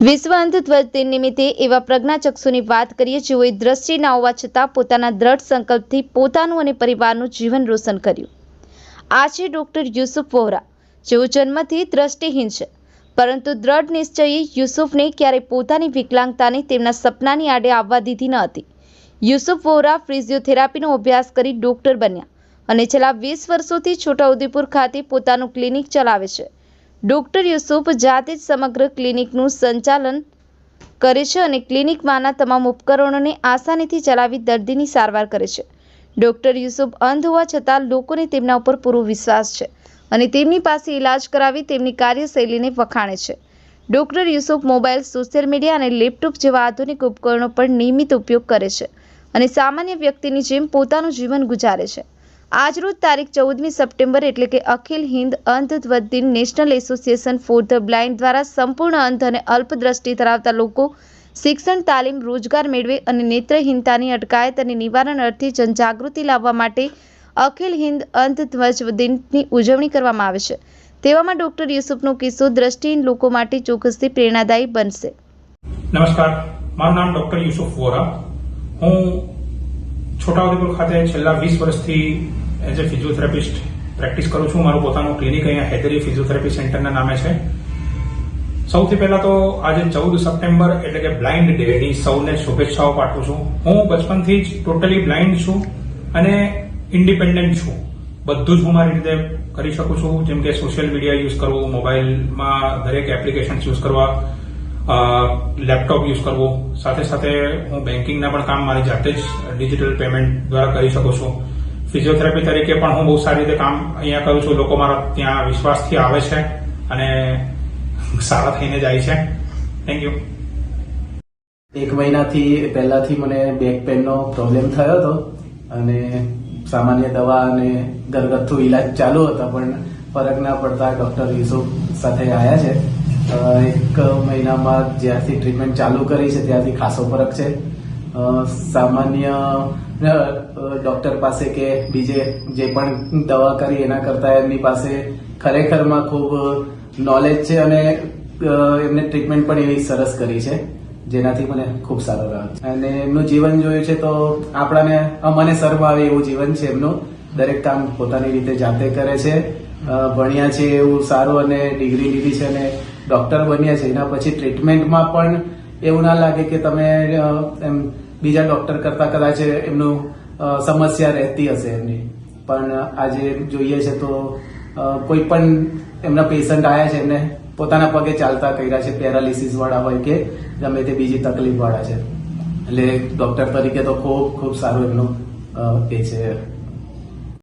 વિશ્વ અંધત્વજ દિન નિમિત્તે એવા પ્રજ્ઞાચક્ષુની વાત કરીએ જેઓએ દ્રષ્ટિ ના હોવા છતાં પોતાના દ્રઢ સંકલ્પથી પોતાનું અને પરિવારનું જીવન રોશન કર્યું. આ છે ડૉક્ટર યુસુફ વોહરા. જેઓ જન્મથી દ્રષ્ટિહીન છે. પરંતુ દ્રઢ નિશ્ચયે યુસુફને ક્યારેય પોતાની વિકલાંગતાને તેમના સપનાની આડે આવવા દીધી ન હતી. યુસુફ વોહરા ફિઝિયોથેરાપીનો અભ્યાસ કરી ડૉક્ટર બન્યા અને છેલ્લા વીસ વર્ષોથી છોટાઉદેપુર ખાતે પોતાનું ક્લિનિક ચલાવે છે. ડોક્ટર યુસુફ જાતે જ સમગ્ર ક્લિનિકનું સંચાલન કરે છે અને ક્લિનિકમાંના તમામ ઉપકરણોને આસાનીથી ચલાવી દર્દીની સારવાર કરે છે. ડૉક્ટર યુસુફ અંધ હોવા છતાં લોકોને તેમના ઉપર પૂરો વિશ્વાસ છે અને તેમની પાસે ઇલાજ કરાવી તેમની કાર્યશૈલીને વખાણે છે. Doctor Yusuf mobile, social media અને લેપટોપ જેવા આધુનિક ઉપકરણો પર નિયમિત ઉપયોગ કરે છે અને સામાન્ય વ્યક્તિની જેમ પોતાનું જીવન ગુજારે છે. આજરોજ તારીખ ચૌદમી સપ્ટેમ્બર એટલે કે અખિલ હિન્દ અંધત્વ દિન national association for the blind દ્વારા સંપૂર્ણ અંધ અને અલ્પ દ્રષ્ટિ ધરાવતા લોકો શિક્ષણ, તાલીમ, રોજગાર મેળવે અને નેત્રહીનતાની અટકાયત અને નિવારણ અર્થે જનજાગૃતિ લાવવા માટે અખિલ હિન્દ અંતધ્વજ દિનની ઉજવણી કરવામાં આવે છે. તેવામાં ડોક્ટર યુસુફનો કિસ્સો દ્રષ્ટિહીન લોકો માટે ચોક્કસથી પ્રેરણાદાયી બનશે. નમસ્કાર. મારું નામ ડોક્ટર યુસુફ વોરા. હું છોટાઉદેપુર ખાતે છેલ્લા વીસ વર્ષથી એઝ એ ફિઝિયોથેરાપિસ્ટ પ્રેક્ટિસ કરું છું. મારું પોતાનું ક્લિનિક અહીંયા હૈદરી ફિઝિયોથેરાપી સેન્ટરના નામે છે. સૌથી પહેલા તો આજે ચૌદ સપ્ટેમ્બર એટલે કે બ્લાઇન્ડ ડેની સૌને શુભેચ્છાઓ પાઠવું છું. હું બચપનથી જ ટોટલી બ્લાઇન્ડ છું અને ઇન્ડિપેન્ડન્ટ છું. બધું જ હું મારી રીતે કરી શકું છું. જેમ કે સોશિયલ મીડિયા યુઝ કરવું મોબાઈલમાં દરેક એપ્લિકેશન યુઝ કરવા લેપટોપ યુઝ કરવો. સાથે સાથે હું બેન્કિંગના પણ કામ મારી જાતે જ ડિજિટલ પેમેન્ટ દ્વારા કરી શકું છું. ફિઝિયોથેરાપી તરીકે પણ હું બહુ સારી રીતે કામ અહીંયા કરું છું. લોકો મારા ત્યાં વિશ્વાસથી આવે છે અને સારા થઈને જાય છે. થેન્ક યુ એક મહિનાથી પહેલાથી મને બેક પેનનો પ્રોબ્લેમ થયો હતો અને સામાન્ય દવા અને ઘરગથ્થુ ઇલાજ ચાલુ હતા, પણ ફરક ના પડતા ડોક્ટર યુસુફ સાથે આવ્યા છે. એક મહિનામાં જ્યારથી ટ્રીટમેન્ટ ચાલુ કરી છે ત્યારથી ખાસો ફરક છે. સામાન્ય ડૉક્ટર પાસે કે બીજે જે પણ દવા કરી એના કરતા એમની પાસે ખરેખરમાં ખૂબ નોલેજ છે અને એમને ટ્રીટમેન્ટ પણ એવી સરસ કરી છે, જેનાથી મને ખૂબ સારો રહ્યો. અને એમનું જીવન જોયું છે તો આપણાને મને સર્વ આવે એવું જીવન છે એમનું. દરેક કામ પોતાની રીતે જાતે કરે છે. ભણ્યા છે એવું સારું અને ડિગ્રી લીધી છે અને ડોક્ટર બન્યા છે, એના પછી ટ્રીટમેન્ટમાં પણ એવું ના લાગે કે તમે એમ બીજા ડોક્ટર કરતા કદાચ એમનું સમસ્યા રહેતી હશે એમની. પણ આજે જોઈએ છે તો કોઈ પણ એમના પેશન્ટ આવ્યા છે, એમને પોતાના પગે ચાલતા કર્યા છે પેરાલિસિસ વાળા હોય કે ગમે તે બીજી તકલીફ વાળા છે. એટલે ડોક્ટર તરીકે તો ખૂબ ખૂબ સારું એમનું એ છે.